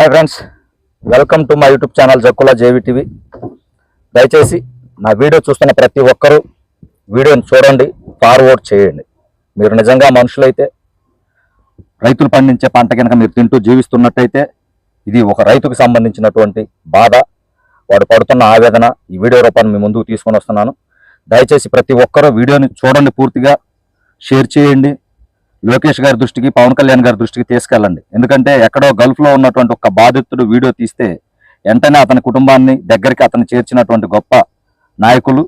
Hi friends welcome to my YouTube channel Jakkula JV TV దయచేసి నా video చూస్తున్న ప్రతి ఒక్కరూ వీడియోని చూడండి ఫార్వర్డ్ చేయండి. మీరు నిజంగా మనుషులైతే రైతులు పండించే పంట కనుక మీరు తింటూ జీవిస్తున్నట్టయితే ఇది ఒక రైతుకు సంబంధించినటువంటి బాధ. వాడు పడుతున్న ఆవేదన ఈ వీడియో రూపాన్ని మీ ముందుకు తీసుకొని వస్తున్నాను. దయచేసి ప్రతి ఒక్కరూ వీడియోని చూడండి పూర్తిగా షేర్ చేయండి. లోకేష్ గారి దృష్టికి పవన్ కళ్యాణ్ గారి దృష్టికి తీసుకెళ్ళండి. ఎందుకంటే ఎక్కడో గల్ఫ్లో ఉన్నటువంటి ఒక బాధితుడు వీడియో తీస్తే వెంటనే అతని కుటుంబాన్ని దగ్గరికి అతను చేర్చినటువంటి గొప్ప నాయకులు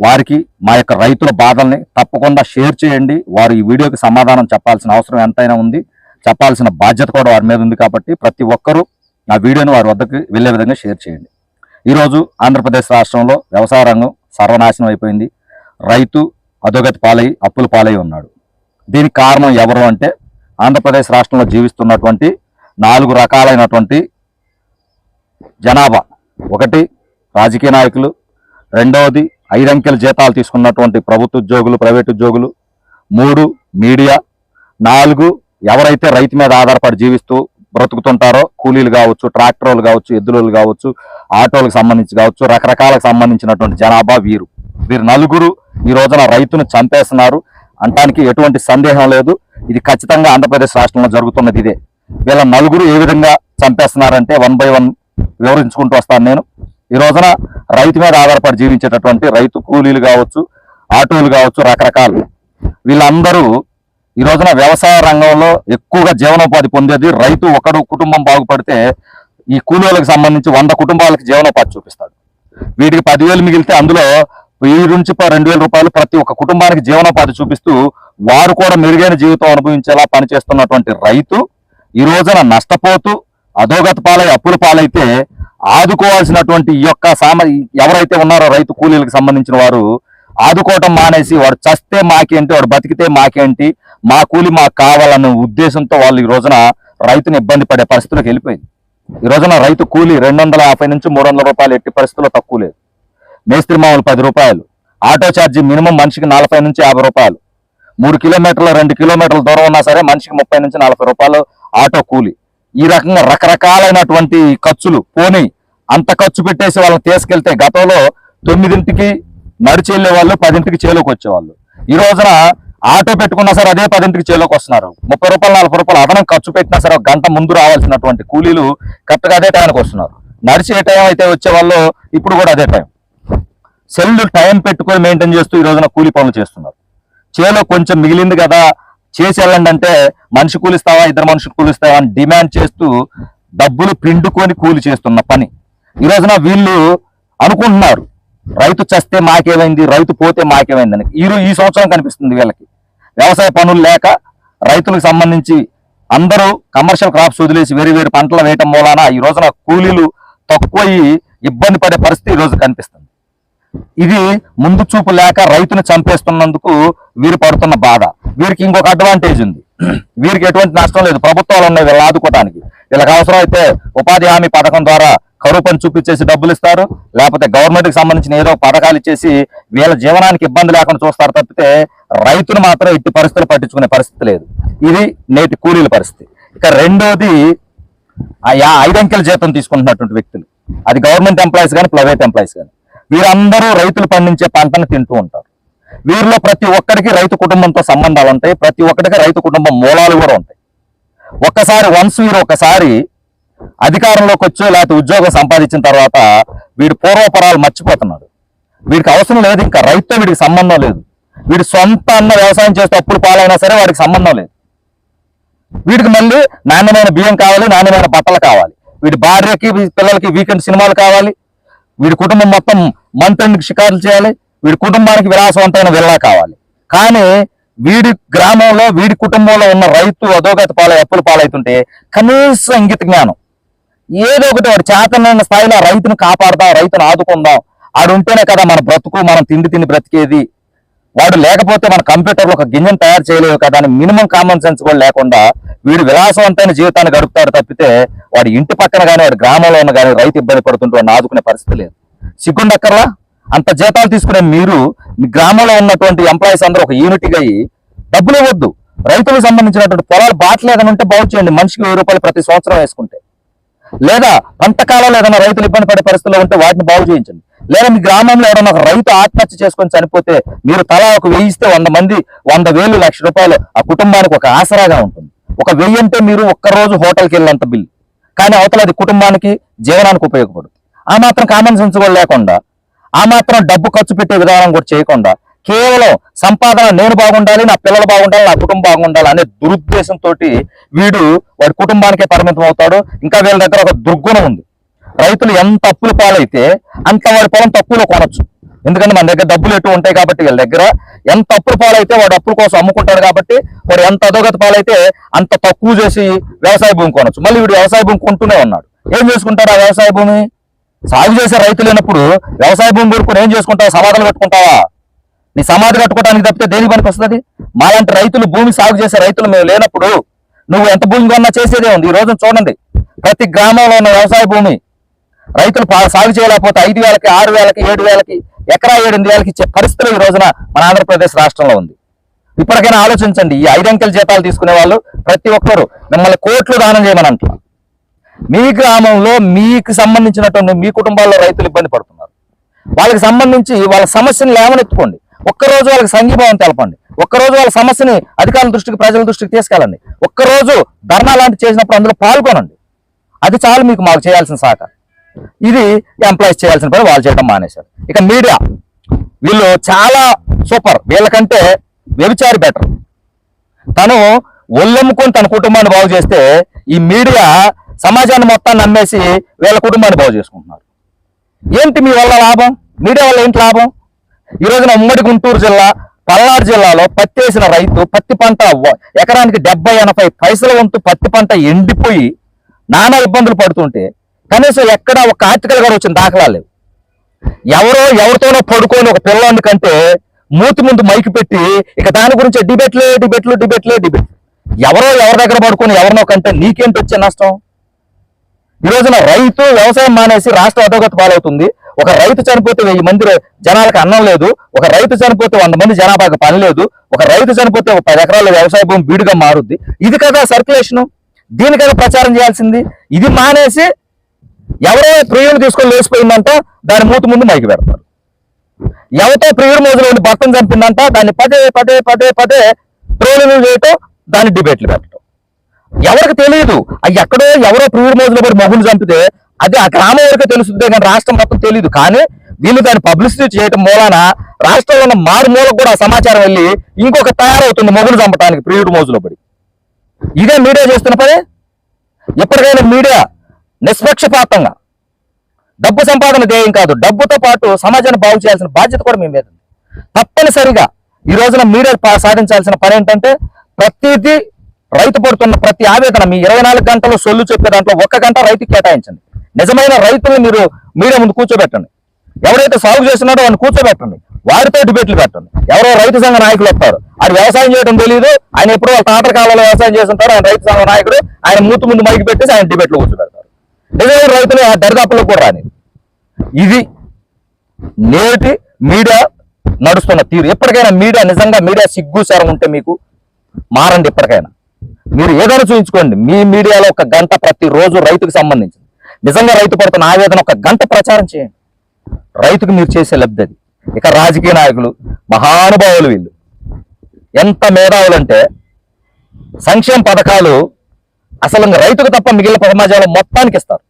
వారికి మా యొక్క రైతుల బాధల్ని తప్పకుండా షేర్ చేయండి. వారు ఈ వీడియోకి సమాధానం చెప్పాల్సిన అవసరం ఎంతైనా ఉంది. చెప్పాల్సిన బాధ్యత కూడా వారి మీద ఉంది కాబట్టి ప్రతి ఒక్కరూ ఆ వీడియోని వారి వద్దకు వెళ్ళే విధంగా షేర్ చేయండి. ఈరోజు ఆంధ్రప్రదేశ్ రాష్ట్రంలో వ్యవసాయ రంగం సర్వనాశనం అయిపోయింది. రైతు అధోగతి పాలై అప్పుల పాలై ఉన్నాడు. దీనికి కారణం ఎవరు అంటే ఆంధ్రప్రదేశ్ రాష్ట్రంలో జీవిస్తున్నటువంటి నాలుగు రకాలైనటువంటి జనాభా. ఒకటి రాజకీయ నాయకులు. రెండవది ఐదంకెల జీతాలు తీసుకున్నటువంటి ప్రభుత్వ ఉద్యోగులు ప్రైవేట్ ఉద్యోగులు. మూడు మీడియా. నాలుగు ఎవరైతే రైతు మీద ఆధారపడి జీవిస్తూ బ్రతుకుతుంటారో కూలీలు కావచ్చు ట్రాక్టర్లు కావచ్చు ఎద్దులు కావచ్చు ఆటోలకు సంబంధించి కావచ్చు రకరకాలకు సంబంధించినటువంటి జనాభా వీరు. వీరు నలుగురు ఈ రోజున రైతును చంపేస్తున్నారు. అంటానికి ఎటువంటి సందేహం లేదు. ఇది ఖచ్చితంగా ఆంధ్రప్రదేశ్ రాష్ట్రంలో జరుగుతున్నది ఇదే. వీళ్ళ నలుగురు ఏ విధంగా చంపేస్తున్నారంటే వన్ బై వన్ వివరించుకుంటూ వస్తాను నేను. ఈ రోజున రైతు మీద ఆధారపడి జీవించేటటువంటి రైతు కూలీలు కావచ్చు ఆటోలు కావచ్చు రకరకాలు. వీళ్ళందరూ ఈ రోజున వ్యవసాయ రంగంలో ఎక్కువగా జీవనోపాధి పొందేది రైతు ఒకడు కుటుంబం బాగుపడితే ఈ కూలీలకు సంబంధించి వంద కుటుంబాలకు జీవనోపాధి చూపిస్తాడు. వీటికి పదివేలు మిగిలితే అందులో వెయ్యి నుంచి ప- రెండు వేల రూపాయలు ప్రతి ఒక్క కుటుంబానికి జీవనోపాధి చూపిస్తూ వారు కూడా మెరుగైన జీవితం అనుభవించేలా పనిచేస్తున్నటువంటి రైతు ఈ రోజున నష్టపోతూ అధోగత పాలై అప్పుల పాలైతే ఆదుకోవాల్సినటువంటి ఈ యొక్క సామ ఎవరైతే ఉన్నారో రైతు కూలీలకు సంబంధించిన వారు ఆదుకోవటం మానేసి వాడు చస్తే మాకేంటి వాడు బతికితే మాకేంటి మా కూలి మాకు కావాలనే ఉద్దేశంతో వాళ్ళు ఈ రోజున రైతుని ఇబ్బంది పడే పరిస్థితులకు వెళ్ళిపోయింది. ఈ రోజున రైతు కూలి రెండు వందల యాభై నుంచి మూడు రూపాయలు ఎట్టి పరిస్థితుల్లో తక్కువ లేదు. మేస్త్రి మామూలు పది రూపాయలు. ఆటో ఛార్జీ మినిమం మనిషికి నలభై నుంచి యాభై రూపాయలు. మూడు కిలోమీటర్ల రెండు కిలోమీటర్ల దూరం ఉన్నా సరే మనిషికి ముప్పై నుంచి నలభై రూపాయలు ఆటో కూలి. ఈ రకంగా రకరకాలైనటువంటి ఖర్చులు పోనీ అంత ఖర్చు పెట్టేసి వాళ్ళని తీసుకెళ్తే గతంలో తొమ్మిదింటికి నడిచి వెళ్ళే వాళ్ళు పదింటికి చేలోకి వచ్చేవాళ్ళు. ఈ రోజున ఆటో పెట్టుకున్నా సరే అదే పదింటికి చేలోకి వస్తున్నారు. ముప్పై రూపాయలు నలభై రూపాయలు అదనం ఖర్చు పెట్టినా సరే ఒక గంట ముందు రావాల్సినటువంటి కూలీలు కరెక్ట్గా అదే టైంకి వస్తున్నారు. నడిచి ఏ టైం అయితే వచ్చేవాళ్ళు ఇప్పుడు కూడా అదే టైం. సెల్లు టైం పెట్టుకొని మెయింటైన్ చేస్తూ ఈ రోజున కూలి పనులు చేస్తున్నారు. చేలో కొంచెం మిగిలింది కదా చేసి వెళ్ళండి అంటే మనిషి కూలిస్తావా ఇద్దరు మనుషులు కూలిస్తావా అని డిమాండ్ చేస్తూ డబ్బులు పిండుకొని కూలి చేస్తున్న పని. ఈ రోజున వీళ్ళు అనుకుంటున్నారు రైతు చస్తే మాకేమైంది రైతు పోతే మాకేమైందని ఈ ఈ సంవత్సరం కనిపిస్తుంది వీళ్ళకి. వ్యవసాయ పనులు లేక రైతులకు సంబంధించి అందరూ కమర్షియల్ క్రాప్స్ వదిలేసి వేరు వేరు పంటలు వేయటం మూలాన ఈ రోజున కూలీలు తక్కువ ఇబ్బంది పడే పరిస్థితి ఈ రోజు కనిపిస్తుంది. ఇది ముందు చూపు లేక రైతును చంపేస్తున్నందుకు వీరు పడుతున్న బాధ. వీరికి ఇంకొక అడ్వాంటేజ్ ఉంది. వీరికి ఎటువంటి నష్టం లేదు. ప్రభుత్వాలు ఉన్నాయి వీళ్ళు ఆదుకోవడానికి. వీళ్ళకి అవసరం అయితే ఉపాధి హామీ పథకం ద్వారా కరువు పని చూపించేసి డబ్బులు ఇస్తారు. లేకపోతే గవర్నమెంట్కి సంబంధించిన ఏదో పథకాలు ఇచ్చేసి వీళ్ళ జీవనానికి ఇబ్బంది లేకుండా చూస్తారు తప్పితే రైతును మాత్రం ఇట్టి పరిస్థితులు పట్టించుకునే పరిస్థితి లేదు. ఇది నేటి కూలీల పరిస్థితి. ఇక రెండోది ఆ ఐదంకెల జీతం తీసుకుంటున్నటువంటి వ్యక్తులు. అది గవర్నమెంట్ ఎంప్లాయీస్ కానీ ప్రైవేట్ ఎంప్లాయీస్ కానీ వీరందరూ రైతులు పండించే పంటను తింటూ ఉంటారు. వీరిలో ప్రతి ఒక్కరికి రైతు కుటుంబంతో సంబంధాలు ఉంటాయి. ప్రతి ఒక్కరికి రైతు కుటుంబం మూలాలు కూడా ఉంటాయి. ఒక్కసారి వన్స్ వీరు ఒకసారి అధికారంలోకి వచ్చో లేకపోతే ఉద్యోగం సంపాదించిన తర్వాత వీడు పూర్వపరాలు మర్చిపోతున్నాడు వీడికి అవసరం లేదు ఇంకా రైతుతో వీడికి సంబంధం లేదు. వీడి సొంత అన్న వ్యవసాయం చేస్తే అప్పుడు పాలైనా సరే వాడికి సంబంధం లేదు. వీడికి మళ్ళీ నాణ్యమైన బియ్యం కావాలి నాణ్యమైన బట్టలు కావాలి. వీడి భార్యకి పిల్లలకి వీకెండ్ సినిమాలు కావాలి. వీడి కుటుంబం మొత్తం మంత్రిని షికారులు చేయాలి వీడి కుటుంబానికి విలాసవంతమైన విల్లా కావాలి. కానీ వీడి గ్రామంలో వీడి కుటుంబంలో ఉన్న రైతు అధోగతి పాలై అప్పులు పాలవుతుంటే కనీస ఇంగిత జ్ఞానం. ఏదో ఒకటి వాడు చేతనైన స్థాయిలో రైతును కాపాడదాం రైతును ఆదుకుందాం. ఆడు ఉంటేనే కదా మన బ్రతుకు మనం తిండి తిని బ్రతికేది. వాడు లేకపోతే మన కంప్యూటర్లో ఒక గింజను తయారు చేయలేవు కదా అని మినిమం కామన్ సెన్స్ కూడా లేకుండా వీడు విలాసవంతమైన జీవితాన్ని గడుపుతాడు తప్పితే వాడి ఇంటి పక్కన కానీ వాడి గ్రామంలో ఉన్న కానీ రైతు ఇబ్బంది పడుతుంటే వాడిని ఆదుకునే పరిస్థితి లేదు. సిగ్గుండక్కర్లా అంత జీతాలు తీసుకునే మీరు మీ గ్రామంలో ఉన్నటువంటి ఎంప్లాయీస్ అందరూ ఒక యూనిట్గా అయ్యి డబ్బులు ఇవ్వద్దు. రైతులకు సంబంధించినటువంటి పొలాలు బాట్లేదని ఉంటే బాగు చేయండి. మనిషికి వెయ్యి రూపాయలు ప్రతి సంవత్సరం వేసుకుంటే. లేదా పంట ఏదైనా రైతులు ఇబ్బంది పడే పరిస్థితుల్లో ఉంటే వాటిని బాగు చేయించండి. లేదా మీ గ్రామంలో ఎవరైనా ఒక రైతు ఆత్మహత్య చేసుకొని చనిపోతే మీరు తలా ఒక వేయిస్తే వంద మంది వంద వేలు లక్ష రూపాయలు ఆ కుటుంబానికి ఒక ఆసరాగా ఉంటుంది. ఒక వెయ్యి అంటే మీరు ఒక్క రోజు హోటల్కి వెళ్ళినంత బిల్. కానీ అవతల అది కుటుంబానికి జీవనానికి ఉపయోగపడుతుంది. ఆ మాత్రం కామన్ సెన్స్ కూడా లేకుండా ఆ మాత్రం డబ్బు ఖర్చు పెట్టే విధానం కూడా చేయకుండా కేవలం సంపాదన నేను బాగుండాలి నా పిల్లలు బాగుండాలి నా కుటుంబం బాగుండాలి అనే దురుద్దేశంతో వీడు వాడి కుటుంబానికే పరిమితం అవుతాడు. ఇంకా వీళ్ళ దగ్గర ఒక దుర్గుణం ఉంది. రైతులు ఎంత అప్పుల పాలైతే అంత వాడి పొలం తక్కువలో కొనొచ్చు. ఎందుకంటే మన దగ్గర డబ్బులు ఎటు ఉంటాయి కాబట్టి వీళ్ళ దగ్గర ఎంత అప్పులు పాలైతే వాడు అప్పుల కోసం అమ్ముకుంటాడు కాబట్టి వాడు ఎంత అధోగతి పాలైతే అంత తక్కువ చేసి వ్యవసాయ భూమి కొనొచ్చు. మళ్ళీ వీడు వ్యవసాయ భూమి కొంటూనే ఉన్నాడు. ఏం చేసుకుంటాడు ఆ వ్యవసాయ భూమి? సాగు చేసే రైతు లేనప్పుడు వ్యవసాయ భూమి కొనుక్కొని ఏం చేసుకుంటావు? సమాధానం పెట్టుకుంటావా నీ సమాధి కట్టుకోవడానికి తప్పితే దేనికి పనికి వస్తుంది? మాలాంటి రైతులు భూమి సాగు చేసే రైతులు మేము లేనప్పుడు నువ్వు ఎంత భూమి కొన్నా చేసేదే ఉంది. ఈ రోజు చూడండి. ప్రతి గ్రామంలో ఉన్న వ్యవసాయ భూమి రైతులు సాగు చేయలేకపోతే ఐదు వేలకి ఆరు వేలకి ఏడు వేలకి ఎకరా ఏడెనిమిది వేలకి ఇచ్చే పరిస్థితులు ఈ రోజున మన ఆంధ్రప్రదేశ్ రాష్ట్రంలో ఉంది. ఇప్పటికైనా ఆలోచించండి ఈ ఐదంకెల జీతాలు తీసుకునే వాళ్ళు ప్రతి ఒక్కరు మిమ్మల్ని కోట్లు దానం చేయమని అంటున్నారు మీ గ్రామంలో మీకు సంబంధించినటువంటి మీ కుటుంబాల్లో రైతులు ఇబ్బంది పడుతున్నారు. వాళ్ళకి సంబంధించి వాళ్ళ సమస్యను లేవనెత్తుకోండి. ఒక్కరోజు వాళ్ళకి సంఘీభావం తెలపండి. ఒక్కరోజు వాళ్ళ సమస్యని అధికారుల దృష్టికి ప్రజల దృష్టికి తీసుకెళ్ళండి. ఒక్కరోజు ధర్నా లాంటి చేసినప్పుడు అందులో పాల్గొనండి. అది చాలు మీకు మాకు చేయాల్సిన సహకారం ఇది ఎంప్లాయీస్ చేయాల్సిన పని వాళ్ళు చేయడం మానేశారు. ఇక మీడియా వీళ్ళు చాలా సూపర్ వీళ్ళకంటే వ్యభిచారి బెటర్ తను ఒళ్ళెమ్ముకొని తన కుటుంబాన్ని బాగు చేస్తే ఈ మీడియా సమాజాన్ని మొత్తాన్ని నమ్మేసి వీళ్ళ కుటుంబాన్ని బాగు చేసుకుంటున్నారు. ఏంటి మీ వల్ల లాభం? మీడియా వల్ల ఏంటి లాభం? ఈ రోజున ఉమ్మడి గుంటూరు జిల్లా పల్నాడు జిల్లాలో పత్తి వేసిన రైతు పత్తి పంట ఎకరానికి డెబ్బై ఎనభై పైసల వంతు పత్తి పంట ఎండిపోయి నానా ఇబ్బందులు పడుతుంటే కనీసం ఎక్కడ ఒక ఆర్టికల్ కూడా వచ్చిన దాఖలాలు లేవు. ఎవరో ఎవరితోనో పడుకొని ఒక పిల్లవాడి కంటే మూతి ముందు మైకి పెట్టి ఇక దాని గురించి డిబేట్లే డిబేట్లు డిబేట్లే డిబేట్ ఎవరో ఎవరి దగ్గర పడుకొని ఎవరినో కంటే నీకేంటి వచ్చే నష్టం? ఈ రోజున రైతు వ్యవసాయం మానేసి రాష్ట్ర అధోగతి పాలవుతుంది. ఒక రైతు చనిపోతే వెయ్యి మంది జనాలకు అన్నం లేదు. ఒక రైతు చనిపోతే వంద మంది జనాభాకి పని లేదు. ఒక రైతు చనిపోతే ఒక పది ఎకరాల వ్యవసాయ భూమి బీడుగా మారుద్ది. ఇది కదా సర్క్యులేషన్. దీని కదా ప్రచారం చేయాల్సింది. ఇది మానేసి ఎవరో ప్రియుని తీసుకొని లేచిపోయిందంటే దాని మూతి ముందు మైకి పెడతారు. ఎవరితో ప్రియుడు మోజులో ఉండి భర్తను చంపిందంట దాన్ని పదే పదే పదే పదే ట్రోలింగ్ చేయటం దాన్ని డిబేట్లు పెట్టడం ఎవరికి తెలియదు అవి ఎక్కడో ఎవరో ప్రియుడు మోజులో పడి మగులు చంపితే అది ఆ గ్రామం వరకే తెలుస్తుంది కానీ రాష్ట్రం మొత్తం తెలియదు కానీ వీళ్ళు దాన్ని పబ్లిసిటీ చేయటం మూలాన రాష్ట్రంలో ఉన్న మారుమూలకు కూడా సమాచారం వెళ్ళి ఇంకొక తయారవుతుంది మొగులు చంపడానికి ప్రియుడు మోజులో పడి. ఇదే మీడియా చేస్తున్న పని? ఎప్పటికైనా మీడియా నిష్పక్షపాతంగా. డబ్బు సంపాదన ధ్యేయం కాదు డబ్బుతో పాటు సమాజాన్ని బాగు చేయాల్సిన బాధ్యత కూడా మీ మీద ఉంది. తప్పనిసరిగా ఈ రోజున మీరే పా- సాధించాల్సిన పని ఏంటంటే ప్రతిదీ రైతు పడుతున్న ప్రతి ఆవేదన మీ ఇరవై నాలుగు గంటలు సొల్లు చెప్పే దాంట్లో ఒక్క గంట రైతు కేటాయించండి. నిజమైన రైతులు మీరు మీడియా ముందు కూర్చోబెట్టండి. ఎవరైతే సాగు చేస్తున్నాడో వాడిని కూర్చోబెట్టండి. వారితో డిబేట్లు పెట్టండి. ఎవరో రైతు సంఘ నాయకులు వస్తారు. ఆయన వ్యవసాయం చేయడం తెలియదు ఆయన ఎప్పుడో వాళ్ళ తాతల కాలంలో వ్యవసాయం చేస్తుంటారు ఆయన రైతు సంఘ నాయకుడు. ఆయన మూతు ముందు మైకి పెట్టేసి ఆయన డిబేట్లు కూర్చోబెడతారు. నిజమైన రైతులు ఆ దరిదాపులకు కూడా రాని. ఇది నేటి మీడియా నడుస్తున్న తీరు. ఎప్పటికైనా మీడియా నిజంగా మీడియా సిగ్గుసారం ఉంటే మీకు మారండి ఎప్పటికైనా. మీరు ఏదైనా చూపించుకోండి మీ మీడియాలో ఒక గంట ప్రతిరోజు రైతుకు సంబంధించింది నిజంగా రైతు పడుతున్న ఆవేదన ఒక గంట ప్రచారం చేయండి. రైతుకు మీరు చేసే లబ్ధి అది. ఇక రాజకీయ నాయకులు మహానుభావులు వీళ్ళు. ఎంత మేధావులంటే సంక్షేమ పథకాలు అసలు రైతుకు తప్ప మిగిలిన సమాజంలో మొత్తానికి ఇస్తారు.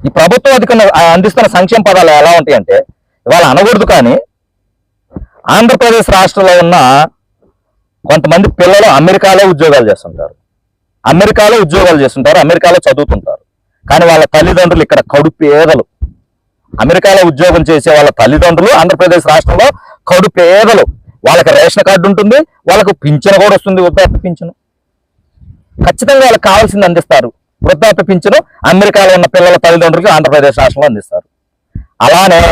ఈ ప్రభుత్వం అధికంగా అందిస్తున్న సంక్షేమ పదాలు ఎలా ఉంటాయి అంటే ఇవాళ అనకూడదు కానీ ఆంధ్రప్రదేశ్ రాష్ట్రంలో ఉన్న కొంతమంది పిల్లలు అమెరికాలో ఉద్యోగాలు చేస్తుంటారు. అమెరికాలో ఉద్యోగాలు చేస్తుంటారు అమెరికాలో చదువుతుంటారు. కానీ వాళ్ళ తల్లిదండ్రులు ఇక్కడ కడు పేదలు అమెరికాలో ఉద్యోగం చేసే వాళ్ళ తల్లిదండ్రులు ఆంధ్రప్రదేశ్ రాష్ట్రంలో కడు పేదలు వాళ్ళకి రేషన్ కార్డు ఉంటుంది వాళ్ళకు పింఛను కూడా వస్తుంది ఉద్యోగ పింఛను. ఖచ్చితంగా వాళ్ళకి కావాల్సింది అందిస్తారు. వృద్ధాప్య పింఛను అమెరికాలో ఉన్న పిల్లల తల్లిదండ్రులకు ఆంధ్రప్రదేశ్ రాష్ట్రంలో అందిస్తారు. అలానే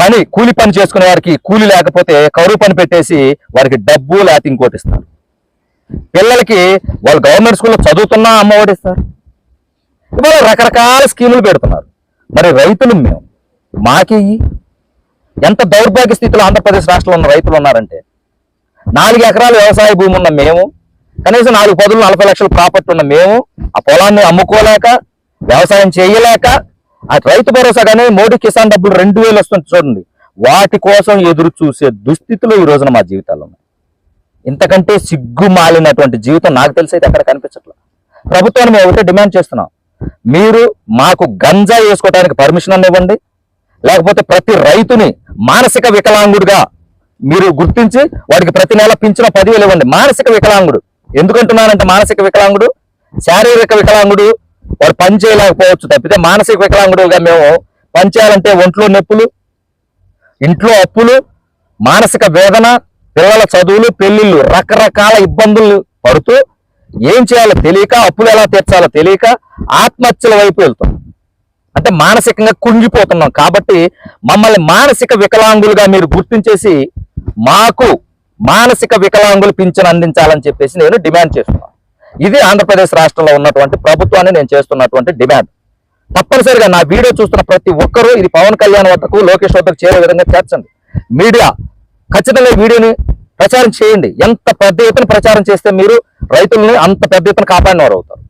పని కూలి పని చేసుకునే వారికి కూలి లేకపోతే కరువు పని పెట్టేసి వారికి డబ్బు లేకపోతే ఇంకోటి ఇస్తారు. పిల్లలకి వాళ్ళు గవర్నమెంట్ స్కూల్లో చదువుతున్నా అమ్మఒడి ఓడిస్తారు ఇవాళ రకరకాల స్కీములు పెడుతున్నారు. మరి రైతులు మేము మాకేయి ఎంత దౌర్భాగ్య స్థితిలో ఆంధ్రప్రదేశ్ రాష్ట్రంలో ఉన్న రైతులు ఉన్నారంటే నాలుగు ఎకరాల వ్యవసాయ భూమి ఉన్న మేము కనీసం నాలుగు పదులు నలభై లక్షల ప్రాపర్టీ ఉన్న మేము ఆ పొలాన్ని అమ్ముకోలేక వ్యవసాయం చేయలేక ఆ రైతు భరోసా కానీ మోడీ కిసాన్ డబ్బులు రెండు వేలు వస్తుంది చూడండి. వాటి కోసం ఎదురు చూసే దుస్థితిలో ఈ రోజున మా జీవితాలు ఉన్నాయి. ఇంతకంటే సిగ్గు మాలినటువంటి జీవితం నాకు తెలిసి అయితే అక్కడ కనిపించట్లేదు ప్రభుత్వాన్ని మేము ఒకటే డిమాండ్ చేస్తున్నాం. మీరు మాకు గంజా వేసుకోవడానికి పర్మిషన్ ఇవ్వండి. లేకపోతే ప్రతి రైతుని మానసిక వికలాంగుడిగా మీరు గుర్తించి వాడికి ప్రతి నెల పింఛన పదివేలు ఇవ్వండి. మానసిక వికలాంగుడు. ఎందుకంటున్నానంటే మానసిక వికలాంగుడు శారీరక వికలాంగుడు వాడు పని చేయలేకపోవచ్చు తప్పితే మానసిక వికలాంగుడుగా మేము పని చేయాలంటే ఒంట్లో నొప్పులు ఇంట్లో అప్పులు మానసిక వేదన పిల్లల చదువులు పెళ్ళిళ్ళు రకరకాల ఇబ్బందులు పడుతూ ఏం చేయాలో తెలియక అప్పులు ఎలా తీర్చాలో తెలియక ఆత్మహత్యల వైపు వెళ్తాం. అంటే మానసికంగా కుంగిపోతున్నాం కాబట్టి మమ్మల్ని మానసిక వికలాంగులుగా మీరు గుర్తించేసి మాకు మానసిక వికలాంగులు పింఛను అందించాలని చెప్పేసి నేను డిమాండ్ చేస్తున్నాను. ఇది ఆంధ్రప్రదేశ్ రాష్ట్రంలో ఉన్నటువంటి ప్రభుత్వాన్ని నేను చేస్తున్నటువంటి డిమాండ్. తప్పనిసరిగా నా వీడియో చూస్తున్న ప్రతి ఒక్కరూ ఇది పవన్ కళ్యాణ్ వద్దకు లోకేష్ వద్దకు చేరే విధంగా చేర్చండి. మీడియా ఖచ్చితంగా వీడియోని ప్రచారం చేయండి. ఎంత పెద్ద ఎత్తున ప్రచారం చేస్తే మీరు రైతుల్ని అంత పెద్ద ఎత్తున కాపాడినవారు అవుతారు.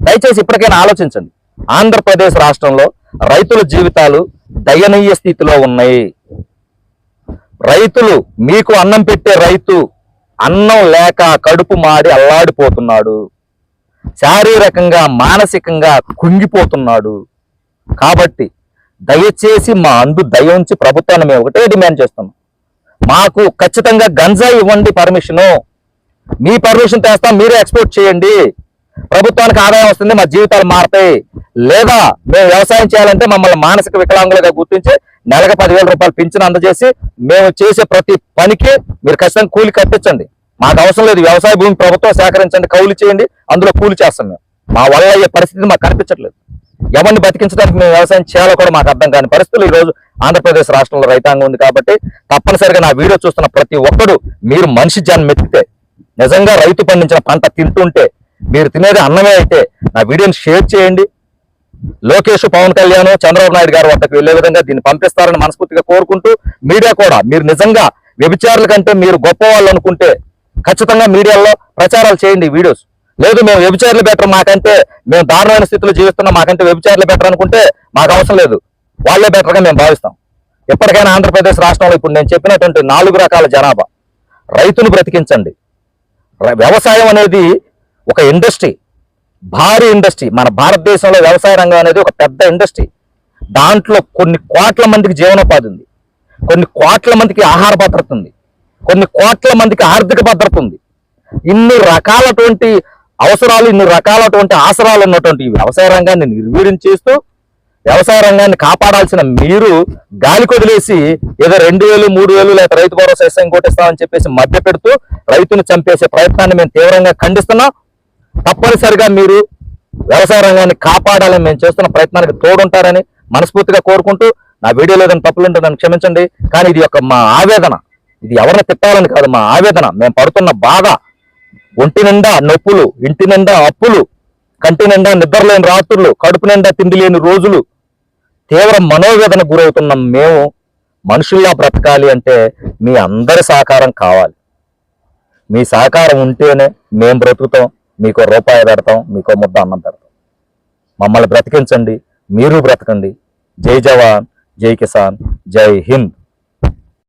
దయచేసి ఇప్పటికైనా ఆలోచించండి. ఆంధ్రప్రదేశ్ రాష్ట్రంలో రైతుల జీవితాలు దయనీయ స్థితిలో ఉన్నాయి. రైతులు మీకు అన్నం పెట్టే రైతు అన్నం లేక కడుపు మాడి అల్లాడిపోతున్నాడు. శారీరకంగా మానసికంగా కుంగిపోతున్నాడు. కాబట్టి దయచేసి మా అందు దయ ఉంచి ప్రభుత్వాన్ని మేము ఒకటే డిమాండ్ చేస్తున్నాం. మాకు ఖచ్చితంగా గంజా ఇవ్వండి పర్మిషను. మీ పర్మిషన్ తెస్తాం మీరే ఎక్స్పోర్ట్ చేయండి. ప్రభుత్వానికి ఆదాయం వస్తుంది మా జీవితాలు మారతాయి. లేదా మేము వ్యవసాయం చేయాలంటే మమ్మల్ని మానసిక వికలాంగులుగా గుర్తించి నెలకు పదివేల రూపాయలు పింఛను అందజేసి మేము చేసే ప్రతి పనికి మీరు ఖచ్చితంగా కూలి కట్టించండి. మాకు అవసరం లేదు వ్యవసాయ భూమి ప్రభుత్వం సేకరించండి కౌలు చేయండి అందులో కూలి చేస్తాం మేము. మా వల్ల అయ్యే పరిస్థితి మాకు కనిపించట్లేదు. ఎవరిని బతికించడానికి మేము వ్యవసాయం చేయాలో కూడా మాకు అర్థం కాని పరిస్థితులు ఈ రోజు ఆంధ్రప్రదేశ్ రాష్ట్రంలో రైతాంగం ఉంది కాబట్టి తప్పనిసరిగా నా వీడియో చూస్తున్న ప్రతి ఒక్కరు మీరు మనిషి జన్మెత్తితే నిజంగా రైతు పండించిన పంట తింటుంటే మీరు తినేది అన్నమే అయితే నా వీడియోని షేర్ చేయండి. లోకేష్ పవన్ కళ్యాణ్ చంద్రబాబు నాయుడు గారు వద్దకు వెళ్ళే విధంగా దీన్ని పంపిస్తారని మనస్ఫూర్తిగా కోరుకుంటూ మీడియా కూడా మీరు నిజంగా వ్యభిచారుల కంటే మీరు గొప్ప వాళ్ళు అనుకుంటే ఖచ్చితంగా మీడియాలో ప్రచారాలు చేయండి వీడియోస్. లేదు మేము వ్యభిచారులు బెటర్ మాకంటే మేము దారుణమైన స్థితిలో జీవిస్తున్నాం మాకంటే వ్యభిచారులు బెటర్ అనుకుంటే మాకు అవసరం లేదు. వాళ్ళే బెటర్గా మేము భావిస్తాం. ఎప్పటికైనా ఆంధ్రప్రదేశ్ రాష్ట్రంలో ఇప్పుడు నేను చెప్పినటువంటి నాలుగు రకాల జనాభా. రైతును బ్రతికించండి. వ్యవసాయం అనేది ఒక ఇండస్ట్రీ భారీ ఇండస్ట్రీ. మన భారతదేశంలో వ్యవసాయ రంగం అనేది ఒక పెద్ద ఇండస్ట్రీ. దాంట్లో కొన్ని కోట్ల మందికి జీవనోపాధి ఉంది. కొన్ని కోట్ల మందికి ఆహార భద్రత ఉంది. కొన్ని కోట్ల మందికి ఆర్థిక భద్రత ఉంది. ఇన్ని రకాలటువంటి అవసరాలు ఇన్ని రకాలటువంటి ఆసరాలు ఉన్నటువంటి ఈ వ్యవసాయ రంగాన్ని నిర్వీర్యం చేస్తూ వ్యవసాయ రంగాన్ని కాపాడాల్సిన మీరు గాలి కొదిలేసి ఏదో రెండు వేలు మూడు వేలు లేదా రైతు భరోసా ఇంకోటిస్తామని ఇంకోటి చెప్పేసి మధ్య పెడుతూ రైతును చంపేసే ప్రయత్నాన్ని మేము తీవ్రంగా ఖండిస్తున్నాం. తప్పనిసరిగా మీరు వ్యవసాయ రంగాన్ని కాపాడాలని మేము చేస్తున్న ప్రయత్నానికి తోడుంటారని మనస్ఫూర్తిగా కోరుకుంటూ నా వీడియోలో ఏదైనా తప్పులుంటే నన్ను క్షమించండి. కానీ ఇది ఒక మా ఆవేదన. ఇది ఎవరిని తిట్టాలని కాదు మా ఆవేదన. మేము పడుతున్న బాధ ఒంటి నిండా నొప్పులు ఇంటి నిండా అప్పులు కంటి నిండా నిద్రలేని రాత్రులు కడుపు నిండా తిండి లేని రోజులు తీవ్ర మనోవేదన గురవుతున్న మేము మనుషుల్లా బ్రతకాలి అంటే మీ అందరి సహకారం కావాలి. మీ సహకారం ఉంటేనే మేము బ్రతుకుతాం. మీకు రూపాయి పెడతాం మీకు ముద్ద అన్నం పెడతాం. మమ్మల్ని బ్రతికించండి మీరు బ్రతకండి. జై జవాన్ జై కిసాన్ జై హింద్.